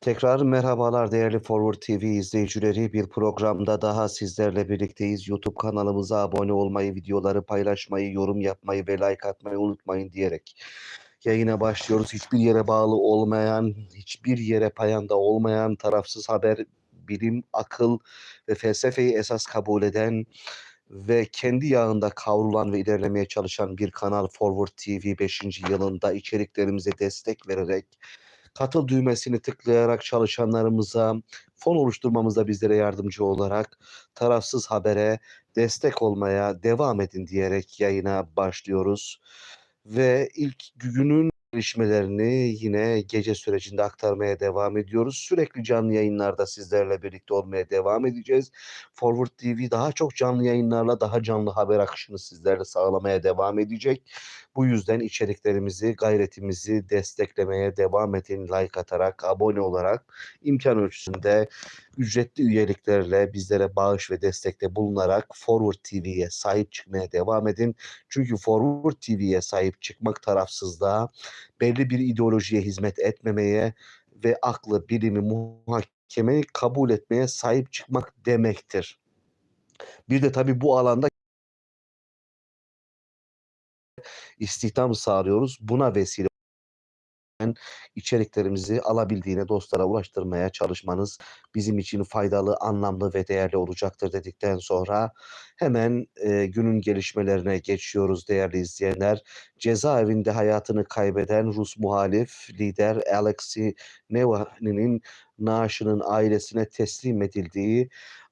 Tekrar merhabalar değerli Forward TV izleyicileri. Bir programda daha sizlerle birlikteyiz. YouTube kanalımıza abone olmayı, videoları paylaşmayı, yorum yapmayı ve like atmayı unutmayın diyerek yayına başlıyoruz. Hiçbir yere bağlı olmayan, hiçbir yere payanda olmayan, tarafsız haber, bilim, akıl ve felsefeyi esas kabul eden ve kendi yağında kavrulan ve ilerlemeye çalışan bir kanal Forward TV 5. yılında içeriklerimize destek vererek katıl düğmesini tıklayarak çalışanlarımıza fon oluşturmamızda bizlere yardımcı olarak tarafsız habere destek olmaya devam edin diyerek yayına başlıyoruz. Ve ilk günün gelişmelerini yine gece sürecinde aktarmaya devam ediyoruz. Sürekli canlı yayınlarda sizlerle birlikte olmaya devam edeceğiz. Forward TV daha çok canlı yayınlarla daha canlı haber akışını sizlerle sağlamaya devam edecek. Bu yüzden içeriklerimizi, gayretimizi desteklemeye devam edin. Like atarak, abone olarak, imkan ölçüsünde ücretli üyeliklerle bizlere bağış ve destekte bulunarak Forward TV'ye sahip çıkmaya devam edin. Çünkü Forward TV'ye sahip çıkmak tarafsızlığa, belli bir ideolojiye hizmet etmemeye ve aklı, bilimi, muhakemeyi kabul etmeye sahip çıkmak demektir. Bir de tabii bu alanda istihdam sağlıyoruz. Buna vesile içeriklerimizi alabildiğine dostlara ulaştırmaya çalışmanız bizim için faydalı, anlamlı ve değerli olacaktır dedikten sonra hemen e, günün gelişmelerine geçiyoruz değerli izleyenler. Cezaevinde hayatını kaybeden Rus muhalif lider Alexei Navalny'nin naaşının ailesine teslim edildiği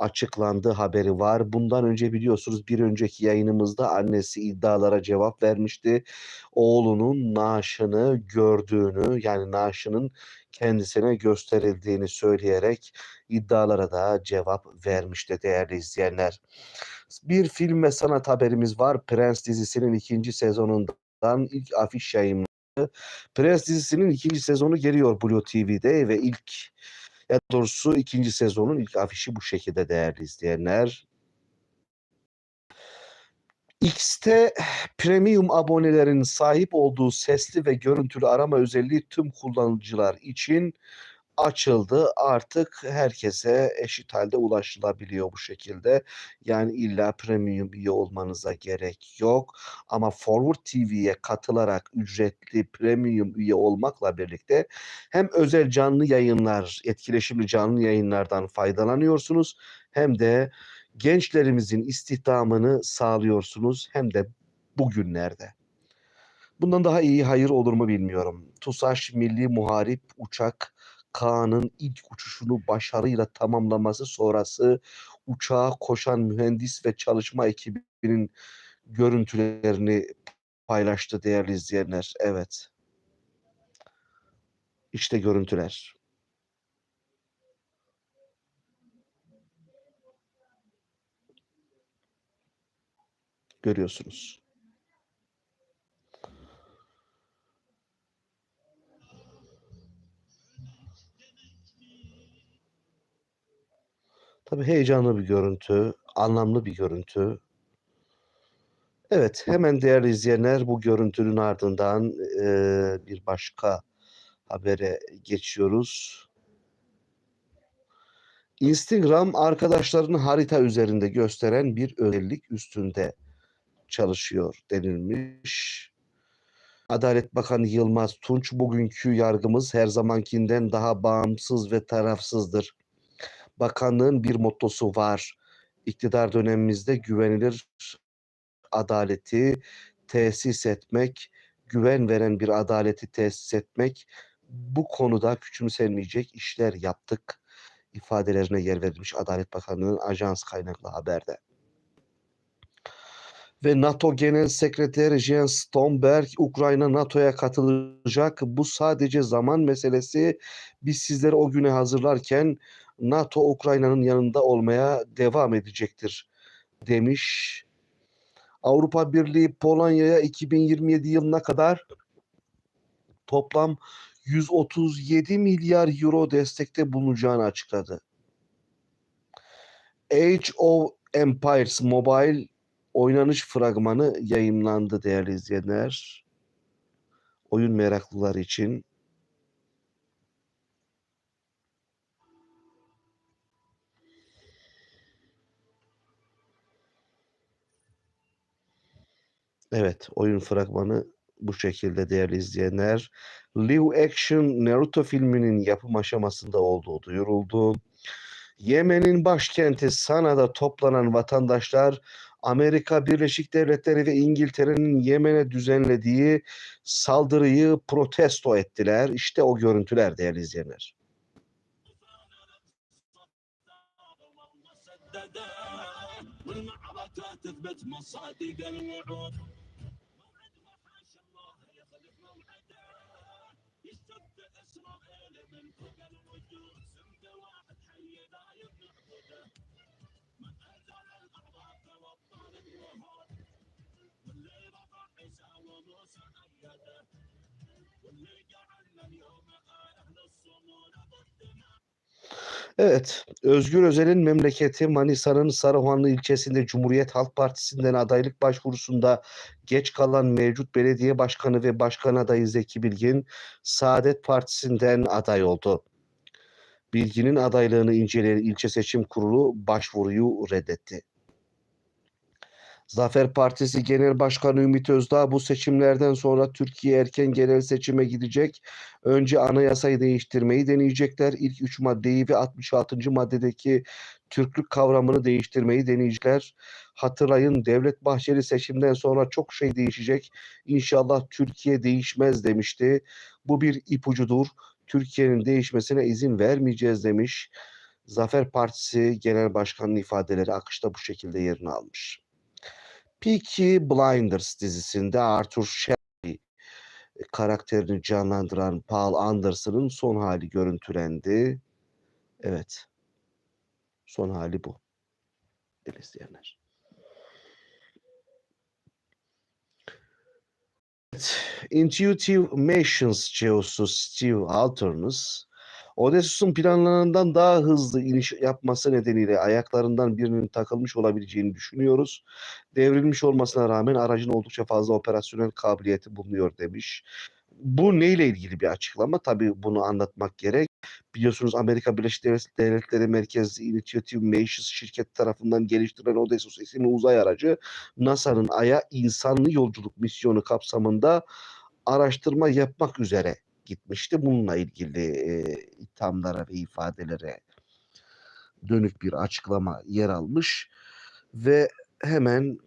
açıklandı haberi var. Bundan önce biliyorsunuz bir önceki yayınımızda annesi iddialara cevap vermişti. Oğlunun naaşını gördüğünü yani naaşının kendisine gösterildiğini söyleyerek iddialara da cevap vermişti değerli izleyenler. Bir film ve sanat haberimiz var. Prens dizisinin ikinci sezonundan ilk afiş yayınlandı. Prens dizisinin ikinci sezonu geliyor Blue TV'de ve ilk ya doğrusu ikinci sezonun ilk afişi bu şekilde değerli izleyenler. X'te premium abonelerin sahip olduğu sesli ve görüntülü arama özelliği tüm kullanıcılar için açıldı. Artık herkese eşit halde ulaşılabiliyor bu şekilde. Yani illa premium üye olmanıza gerek yok. Ama Forward TV'ye katılarak ücretli premium üye olmakla birlikte hem özel canlı yayınlar, etkileşimli canlı yayınlardan faydalanıyorsunuz hem de gençlerimizin istihdamını sağlıyorsunuz hem de bugünlerde. Bundan daha iyi hayır olur mu bilmiyorum. TUSAŞ Milli Muharip Uçak Kaan'ın ilk uçuşunu başarıyla tamamlaması sonrası uçağa koşan mühendis ve çalışma ekibinin görüntülerini paylaştı değerli izleyenler. Evet. İşte görüntüler. Görüyorsunuz. Tabii heyecanlı bir görüntü, anlamlı bir görüntü. Evet, hemen değerli izleyenler bu görüntünün ardından eee, bir başka habere geçiyoruz. Instagram arkadaşlarını harita üzerinde gösteren bir özellik üstünde çalışıyor denilmiş. Adalet Bakanı Yılmaz Tunç bugünkü yargımız her zamankinden daha bağımsız ve tarafsızdır. Bakanlığın bir mottosu var. İktidar dönemimizde güvenilir adaleti tesis etmek, güven veren bir adaleti tesis etmek, bu konuda küçümsenmeyecek işler yaptık ifadelerine yer verilmiş Adalet Bakanlığı'nın ajans kaynaklı haberde. Ve NATO Genel Sekreteri Jens Stoltenberg Ukrayna NATO'ya katılacak. Bu sadece zaman meselesi. Biz sizleri o güne hazırlarken NATO Ukrayna'nın yanında olmaya devam edecektir demiş. Avrupa Birliği Polonya'ya 2027 yılına kadar toplam 137 milyar euro destekte bulunacağını açıkladı. Age of Empires Mobile oynanış fragmanı yayınlandı değerli izleyenler. Oyun meraklıları için Evet, oyun fragmanı bu şekilde değerli izleyenler. Live Action Naruto filminin yapım aşamasında olduğu duyuruldu. Yemen'in başkenti Sana'da toplanan vatandaşlar Amerika Birleşik Devletleri ve İngiltere'nin Yemen'e düzenlediği saldırıyı protesto ettiler. İşte o görüntüler değerli izleyenler. Evet, Özgür Özel'in memleketi Manisa'nın Sarıhanlı ilçesinde Cumhuriyet Halk Partisi'nden adaylık başvurusunda geç kalan mevcut belediye başkanı ve başkan adayı Zeki Bilgin, Saadet Partisi'nden aday oldu. Bilgin'in adaylığını inceleyen ilçe seçim kurulu başvuruyu reddetti. Zafer Partisi Genel Başkanı Ümit Özdağ bu seçimlerden sonra Türkiye erken genel seçime gidecek. Önce anayasayı değiştirmeyi deneyecekler. İlk 3 maddeyi ve 66. maddedeki Türklük kavramını değiştirmeyi deneyecekler. Hatırlayın Devlet Bahçeli seçimden sonra çok şey değişecek. İnşallah Türkiye değişmez demişti. Bu bir ipucudur. Türkiye'nin değişmesine izin vermeyeceğiz demiş. Zafer Partisi Genel Başkanı'nın ifadeleri akışta bu şekilde yerini almış. Peaky Blinders dizisinde Arthur Shelby karakterini canlandıran Paul Anderson'ın son hali görüntülendi. Evet. Son hali bu. Değerli izleyenler. Intuitive Machines CEO'su Steve Alternus, Odysseus'un planlarından daha hızlı iniş yapması nedeniyle ayaklarından birinin takılmış olabileceğini düşünüyoruz. Devrilmiş olmasına rağmen aracın oldukça fazla operasyonel kabiliyeti bulunuyor demiş. Bu neyle ilgili bir açıklama? Tabii bunu anlatmak gerek. Biliyorsunuz Amerika Birleşik Devlet- Devletleri merkezli Initiative Nations şirket tarafından geliştirilen Odysseus isimli uzay aracı NASA'nın Ay'a insanlı yolculuk misyonu kapsamında araştırma yapmak üzere gitmişti. Bununla ilgili e, ithamlara ve ifadelere dönük bir açıklama yer almış ve hemen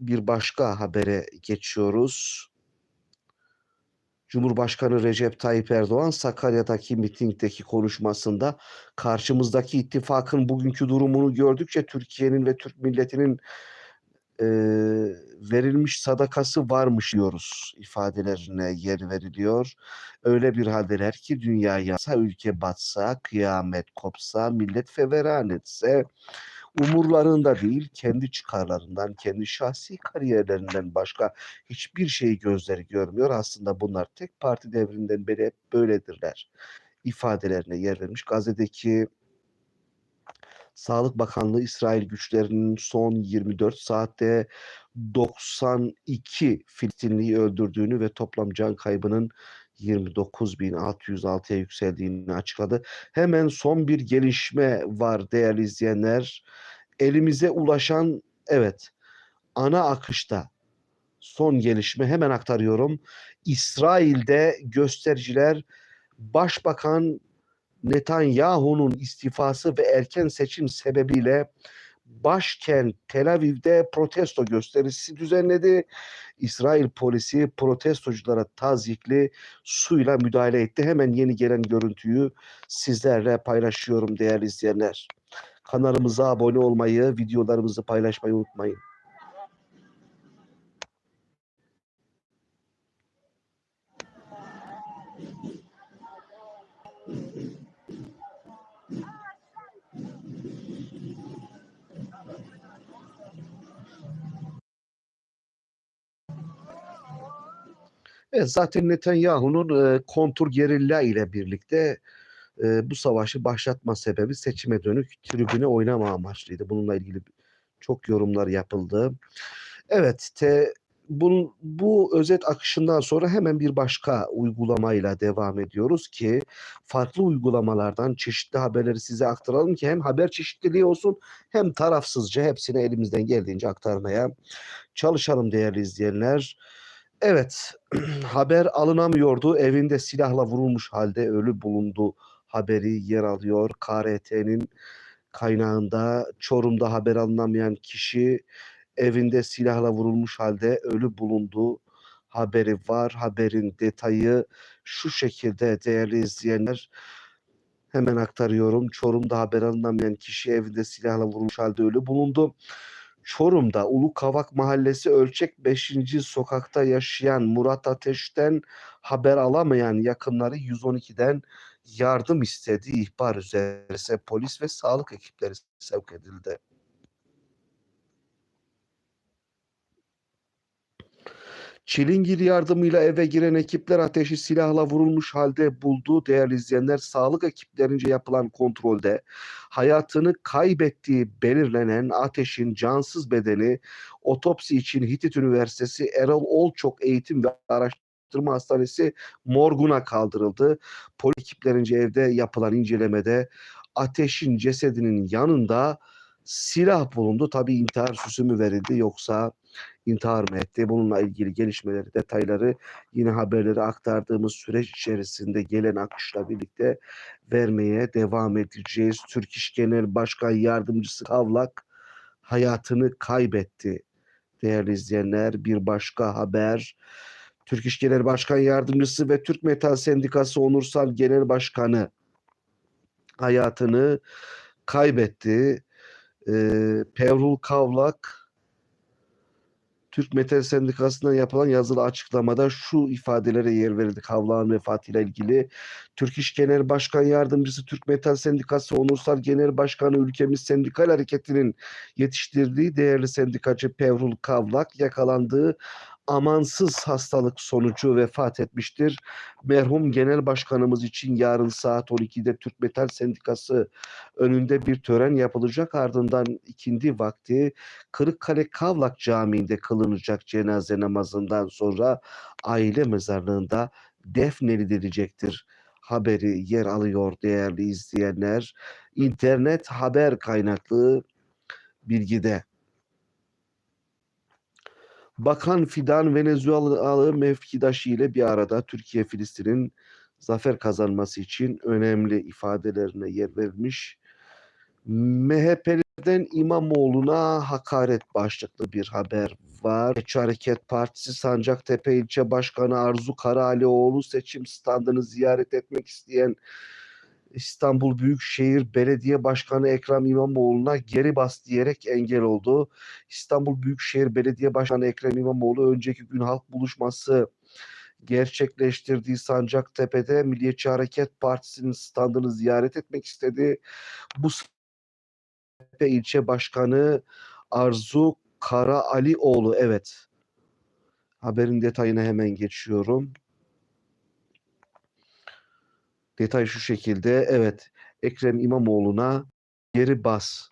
bir başka habere geçiyoruz. Cumhurbaşkanı Recep Tayyip Erdoğan Sakarya'daki mitingdeki konuşmasında karşımızdaki ittifakın bugünkü durumunu gördükçe Türkiye'nin ve Türk milletinin eee, verilmiş sadakası varmış diyoruz ifadelerine yer veriliyor. Öyle bir haldeler ki dünya yansa, ülke batsa, kıyamet kopsa, millet feveran etse umurlarında değil, kendi çıkarlarından, kendi şahsi kariyerlerinden başka hiçbir şeyi gözleri görmüyor. Aslında bunlar tek parti devrinden beri hep böyledirler ifadelerine yer vermiş. Gazze'deki Sağlık Bakanlığı İsrail güçlerinin son 24 saatte 92 Filistinliyi öldürdüğünü ve toplam can kaybının 29.606'ya yükseldiğini açıkladı. Hemen son bir gelişme var değerli izleyenler. Elimize ulaşan evet ana akışta son gelişme hemen aktarıyorum. İsrail'de göstericiler Başbakan Netanyahu'nun istifası ve erken seçim sebebiyle başkent Tel Aviv'de protesto gösterisi düzenledi. İsrail polisi protestoculara tazyikli suyla müdahale etti. Hemen yeni gelen görüntüyü sizlerle paylaşıyorum değerli izleyenler. Kanalımıza abone olmayı, videolarımızı paylaşmayı unutmayın. Evet, zaten Netanyahu'nun e, kontur gerilla ile birlikte e, bu savaşı başlatma sebebi seçime dönük tribüne oynama amaçlıydı. Bununla ilgili çok yorumlar yapıldı. Evet, te, bu, bu özet akışından sonra hemen bir başka uygulamayla devam ediyoruz ki farklı uygulamalardan çeşitli haberleri size aktaralım ki hem haber çeşitliliği olsun hem tarafsızca hepsini elimizden geldiğince aktarmaya çalışalım değerli izleyenler. Evet, haber alınamıyordu. Evinde silahla vurulmuş halde ölü bulundu haberi yer alıyor. KRT'nin kaynağında Çorum'da haber alınamayan kişi evinde silahla vurulmuş halde ölü bulundu haberi var. Haberin detayı şu şekilde değerli izleyenler hemen aktarıyorum. Çorum'da haber alınamayan kişi evinde silahla vurulmuş halde ölü bulundu. Çorum'da Ulu Kavak Mahallesi Ölçek 5. sokakta yaşayan Murat Ateş'ten haber alamayan yakınları 112'den yardım istedi. İhbar üzerine polis ve sağlık ekipleri sevk edildi. Çilingir yardımıyla eve giren ekipler ateşi silahla vurulmuş halde buldu. Değerli izleyenler, sağlık ekiplerince yapılan kontrolde hayatını kaybettiği belirlenen ateşin cansız bedeni otopsi için Hitit Üniversitesi Erol Olçok Eğitim ve Araştırma Hastanesi morguna kaldırıldı. Polis ekiplerince evde yapılan incelemede ateşin cesedinin yanında silah bulundu. Tabii intihar süsü mü verildi yoksa intihar mı etti? Bununla ilgili gelişmeleri, detayları yine haberleri aktardığımız süreç içerisinde gelen akışla birlikte vermeye devam edeceğiz. Türk İş Genel Başkan Yardımcısı Kavlak hayatını kaybetti. Değerli izleyenler bir başka haber. Türk İş Genel Başkan Yardımcısı ve Türk Metal Sendikası Onursal Genel Başkanı hayatını kaybetti. Ee, Pevrul Kavlak Türk Metal Sendikası'ndan yapılan yazılı açıklamada şu ifadelere yer verildi Kavlak'ın vefatıyla ilgili. Türk İş Genel Başkan Yardımcısı Türk Metal Sendikası Onursal Genel Başkanı ülkemiz sendikal hareketinin yetiştirdiği değerli sendikacı Pevrul Kavlak yakalandığı amansız hastalık sonucu vefat etmiştir. Merhum Genel Başkanımız için yarın saat 12'de Türk Metal Sendikası önünde bir tören yapılacak. Ardından ikindi vakti Kırıkkale Kavlak Camii'nde kılınacak cenaze namazından sonra aile mezarlığında defnedilecektir. Haberi yer alıyor değerli izleyenler. İnternet haber kaynaklı bilgide. Bakan Fidan Venezuelalı mevkidaşı ile bir arada Türkiye Filistin'in zafer kazanması için önemli ifadelerine yer vermiş. MHP'den İmamoğlu'na hakaret başlıklı bir haber var. Milliyetçi Hareket Partisi Sancaktepe İlçe Başkanı Arzu Karalioğlu seçim standını ziyaret etmek isteyen İstanbul Büyükşehir Belediye Başkanı Ekrem İmamoğlu'na geri bas diyerek engel oldu. İstanbul Büyükşehir Belediye Başkanı Ekrem İmamoğlu önceki gün halk buluşması gerçekleştirdiği Sancaktepe'de Milliyetçi Hareket Partisi'nin standını ziyaret etmek istedi. Bu Sancaktepe ilçe başkanı Arzu Kara Alioğlu evet. Haberin detayına hemen geçiyorum. Detay şu şekilde. Evet, Ekrem İmamoğlu'na geri bas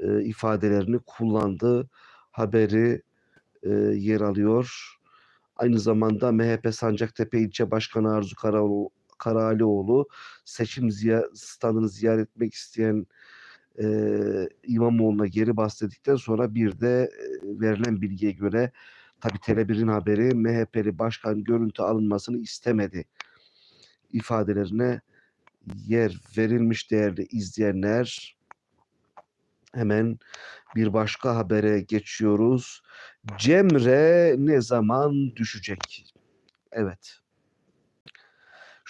e, ifadelerini kullandı. Haberi e, yer alıyor. Aynı zamanda MHP Sancaktepe İlçe Başkanı Arzu Karalioğlu seçim ziya standını ziyaret etmek isteyen e, İmamoğlu'na geri bas dedikten sonra bir de e, verilen bilgiye göre tabi Tele1'in haberi MHP'li başkan görüntü alınmasını istemedi ifadelerine yer verilmiş değerli izleyenler. Hemen bir başka habere geçiyoruz. Cemre ne zaman düşecek? Evet.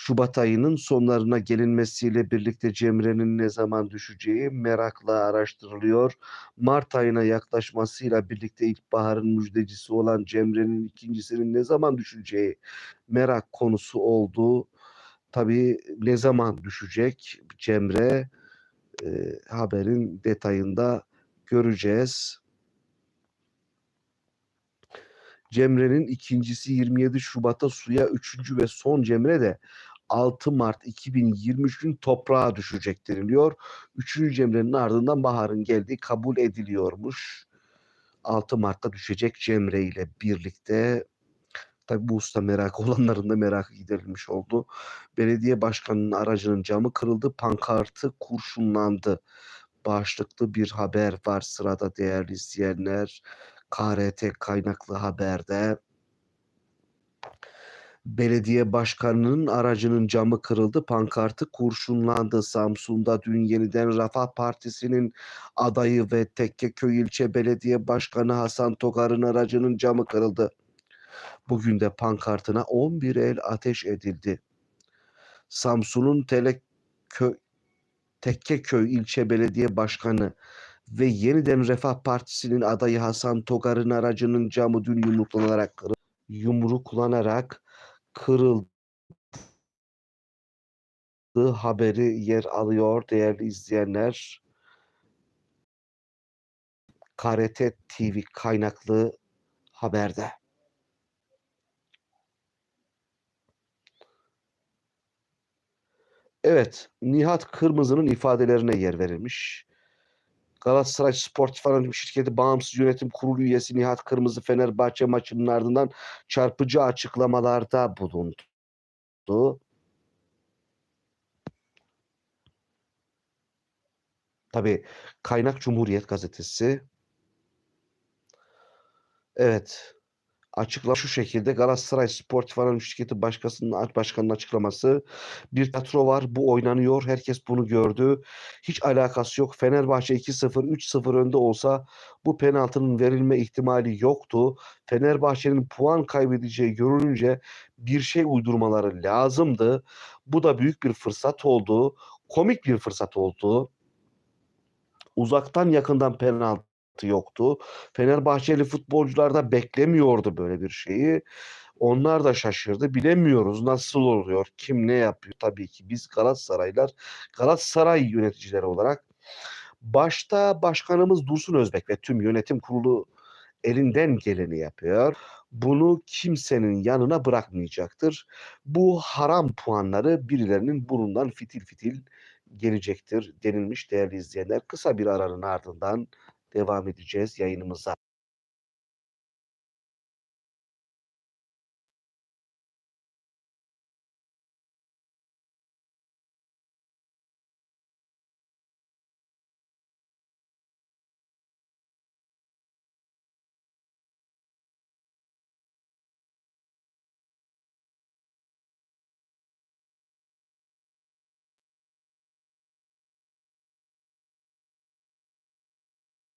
Şubat ayının sonlarına gelinmesiyle birlikte Cemre'nin ne zaman düşeceği merakla araştırılıyor. Mart ayına yaklaşmasıyla birlikte ilkbaharın müjdecisi olan Cemre'nin ikincisinin ne zaman düşeceği merak konusu oldu. Tabii ne zaman düşecek Cemre e, haberin detayında göreceğiz. Cemre'nin ikincisi 27 Şubat'ta suya, üçüncü ve son Cemre de 6 Mart 2023 gün toprağa düşecek deniliyor. Üçüncü Cemre'nin ardından baharın geldiği kabul ediliyormuş. 6 Mart'ta düşecek Cemre ile birlikte. Tabii bu usta merakı olanların da merakı giderilmiş oldu. Belediye başkanının aracının camı kırıldı, pankartı kurşunlandı. Başlıklı bir haber var sırada değerli izleyenler. KRT kaynaklı haberde. Belediye başkanının aracının camı kırıldı, pankartı kurşunlandı. Samsun'da dün yeniden Refah Partisi'nin adayı ve Tekkeköy ilçe belediye başkanı Hasan Togar'ın aracının camı kırıldı. Bugün de pankartına 11 el ateş edildi. Samsun'un Teleköy, Tekkeköy ilçe belediye başkanı ve yeniden Refah Partisi'nin adayı Hasan Togar'ın aracının camı dün yumruklanarak kırıldı. Yumruklanarak kırıldı haberi yer alıyor değerli izleyenler. KRT TV kaynaklı haberde. Evet, Nihat Kırmızı'nın ifadelerine yer verilmiş. Galatasaray Sportif Anonim Şirketi Bağımsız Yönetim Kurulu üyesi Nihat Kırmızı Fenerbahçe maçının ardından çarpıcı açıklamalarda bulundu. Tabii kaynak Cumhuriyet Gazetesi. Evet. Açıklama şu şekilde Galatasaray Sportif Anonim Şirketi Başkasının Başkanı'nın açıklaması. Bir tiyatro var. Bu oynanıyor. Herkes bunu gördü. Hiç alakası yok. Fenerbahçe 2-0, 3-0 önde olsa bu penaltının verilme ihtimali yoktu. Fenerbahçe'nin puan kaybedeceği görülünce bir şey uydurmaları lazımdı. Bu da büyük bir fırsat oldu. Komik bir fırsat oldu. Uzaktan yakından penaltı yoktu. Fenerbahçeli futbolcular da beklemiyordu böyle bir şeyi. Onlar da şaşırdı. Bilemiyoruz nasıl oluyor, kim ne yapıyor. Tabii ki biz Galatasaraylar, Galatasaray yöneticileri olarak başta başkanımız Dursun Özbek ve tüm yönetim kurulu elinden geleni yapıyor. Bunu kimsenin yanına bırakmayacaktır. Bu haram puanları birilerinin burnundan fitil fitil gelecektir denilmiş değerli izleyenler. Kısa bir aranın ardından devam edeceğiz yayınımıza.